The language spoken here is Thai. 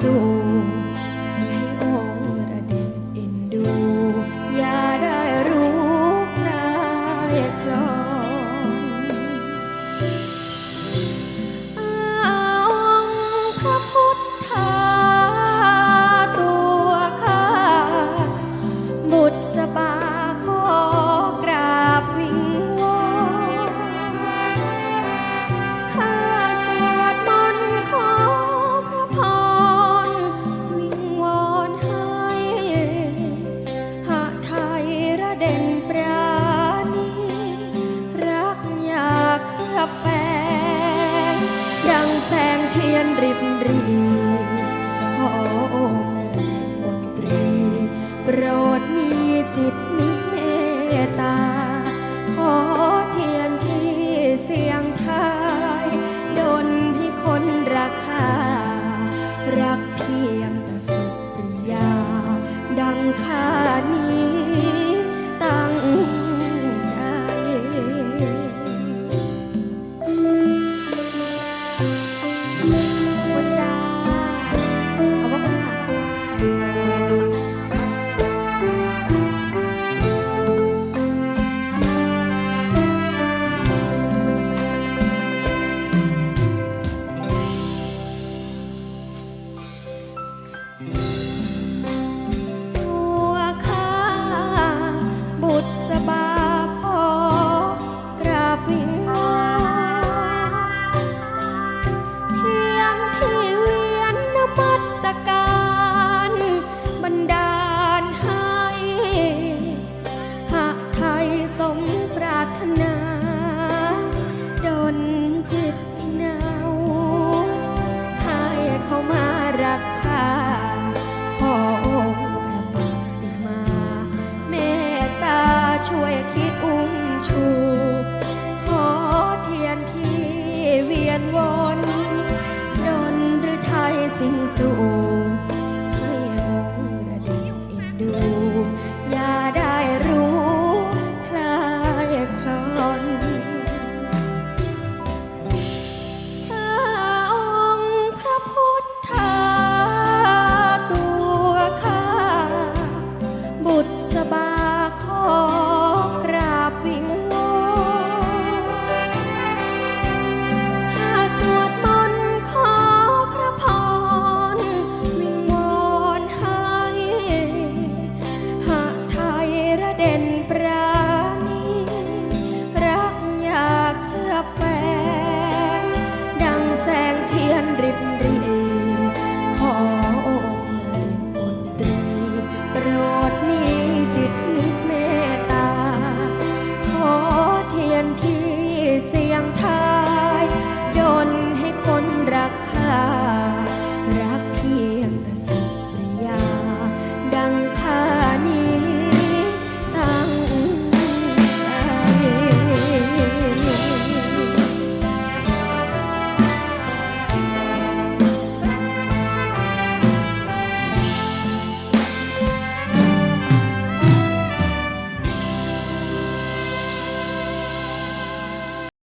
สูง ให้องค์ระเด็นเอ็นดู เทียนริบรีขอองค์เรียนบทรีโปรดมีจิตนิเมตตา ขอเทียนที่เสียงไทายดนให้คนรักค่ารักเพียงแต่สุริยาดังข้า รักข้าขอองค์พระปฏิมาเมตตาช่วยคิดอุ้มชู ขอเทียนที่เวียนวนดนหรือไทยสิ่งสู่ สบาขอกราบวิงวอนข้าสวดมนต์ขอพระพร วิงวอนให้หากไทยระเด่นปราณีรักอยากเคลือบแฝงดังแสงเทียนริบรี